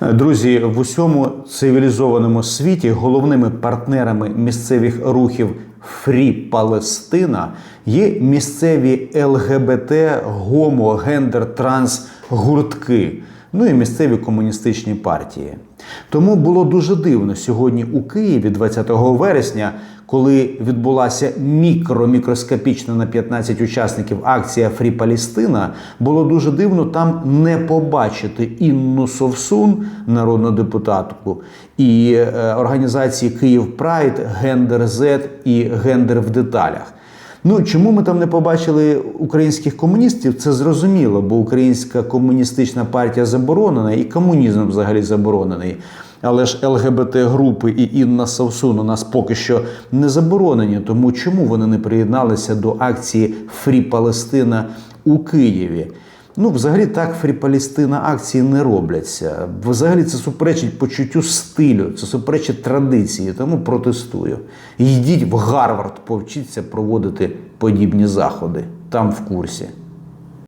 Друзі, в усьому цивілізованому світі головними партнерами місцевих рухів Фрі Палестина є місцеві ЛГБТ, гомо, гендер, транс гуртки, ну і місцеві комуністичні партії. Тому було дуже дивно сьогодні у Києві, 20 вересня, коли відбулася мікро-мікроскопічна на 15 учасників акція Фрі Палестина, було дуже дивно там не побачити Інну Совсун, народну депутатку, і е, організації Київ Прайд, Гендер Z і Гендер в деталях. Ну чому ми там не побачили українських комуністів? Це зрозуміло, бо українська комуністична партія заборонена і комунізм взагалі заборонений. Але ж ЛГБТ групи і Інна Савсун у нас поки що не заборонені. Тому чому вони не приєдналися до акції Фрі Палестина у Києві? Ну, взагалі так Фрі Палестина акції не робляться. Взагалі це суперечить почуттю стилю, це суперечить традиції, тому протестую. Йдіть в Гарвард, повчіться проводити подібні заходи. Там в курсі.